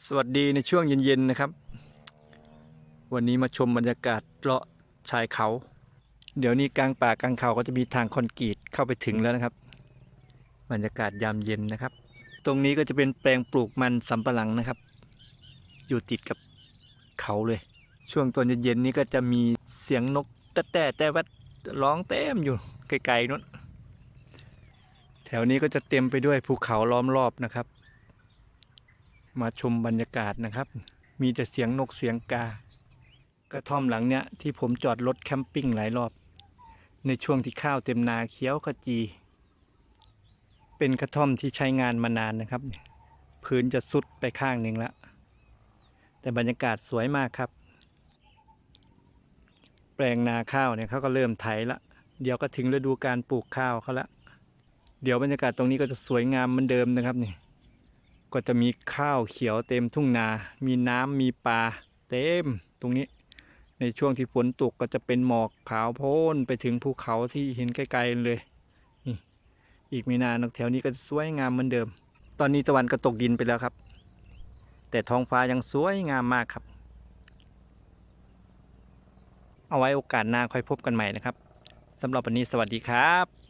สวัสดีในช่วงเย็น ๆ นะครับ วันนี้มาชมบรรยากาศเลาะชายเขา เดี๋ยวนี้กลางป่ากลางเขาก็จะมีทางคอนกรีตเข้าไปถึงแล้วนะครับ บรรยากาศยามเย็นนะครับ ตรงนี้ก็จะเป็นแปลงปลูกมันสำปะหลังนะครับ อยู่ติดกับเขาเลย ช่วงตอนเย็นๆนี้ก็จะมีเสียงนกแต่แต่แต่วัดร้องเต็มอยู่ไกลๆนู้นแถวนี้ก็จะเต็มไปด้วยภูเขาล้อมรอบนะครับ มาชมบรรยากาศนะครับ มีแต่เสียงนกเสียงกา กระท่อมหลังเนี้ยที่ผมจอดรถแคมปิ้งหลายรอบ ในช่วงที่ข้าวเต็มนาเขี้ยวขจี เป็นกระท่อมที่ใช้งานมานานนะครับ พื้นจะสุดไปข้างหนึ่งล้วแต่บรรยากาศสวยมากครับ แปลงนาข้าวเนี่ยเขาก็เริ่มไถละ เดี๋ยวก็ถึงฤดูการปลูกข้าวเขาละ เดี๋ยวบรรยากาศตรงนี้ก็จะสวยงามเหมือนเดิมนะครับนี่ ก็จะมีข้าวเขียวเต็มทุ่งนา มีน้ำมีปลาเต็มตรงนี้ ในช่วงที่ฝนตกก็จะเป็นหมอกขาวโพ้นไปถึงภูเขาที่เห็นไกลๆเลยนี่อีกไม่นานแถวนี้ก็สวยงามเหมือนเดิม ตอนนี้ตะวันก็ตกดินไปแล้วครับ แต่ท้องฟ้ายังสวยงามมากครับ เอาไว้โอกาสหน้าค่อยพบกันใหม่นะครับสำหรับวันนี้สวัสดีครับ